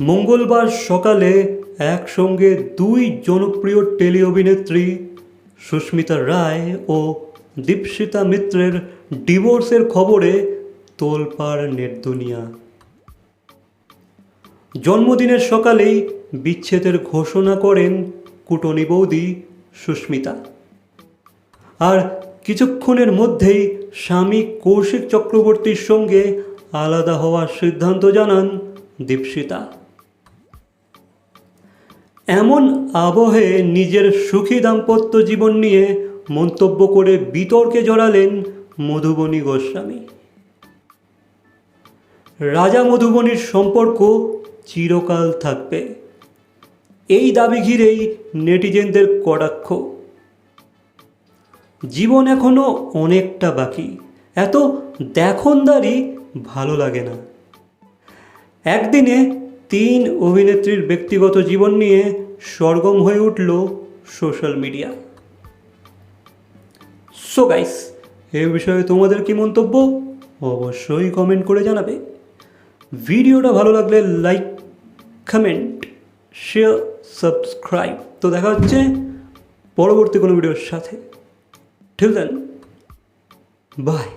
মঙ্গলবার সকালে একসঙ্গে দুই জনপ্রিয় টেলি অভিনেত্রী সুস্মিতা রায় ও দীপশিতা মিত্রের ডিভোর্সের খবরে তোলপাড় নেট দুনিয়া জন্মদিনের সকালেই বিচ্ছেদের ঘোষণা করেন কুটনি বৌদি সুস্মিতা। আর কিছুক্ষণের মধ্যেই স্বামী কৌশিক চক্রবর্তীর সঙ্গে আলাদা হওয়ার সিদ্ধান্ত জানান দীপশিতা। এমন আবহে নিজের সুখী দাম্পত্য জীবন নিয়ে মন্তব্য করে বিতর্কে জড়ালেন মধুবনী গোস্বামী। রাজা মধুবনীর সম্পর্ক চিরকাল থাকবে। এই দাবি ঘিরেই নেটিজেনদের কটাক্ষ। জীবন এখনও অনেকটা বাকি। এত দেখনদারি ভালো লাগে না। একদিনে তিন অভিনেত্রীর ব্যক্তিগত জীবন নিয়ে সরগম হয়ে উঠল সোশ্যাল মিডিয়া। সো গাইস এ বিষয়ে তোমাদের কি মন্তব্য? অবশ্যই কমেন্ট করে জানাবে। ভিডিওটা ভালো লাগলে লাইক কমেন্ট শেয়ার সাবস্ক্রাইব তো দেখা হচ্ছে পরবর্তী কোনো ভিডিওর সাথে। ঠিক দেন বাই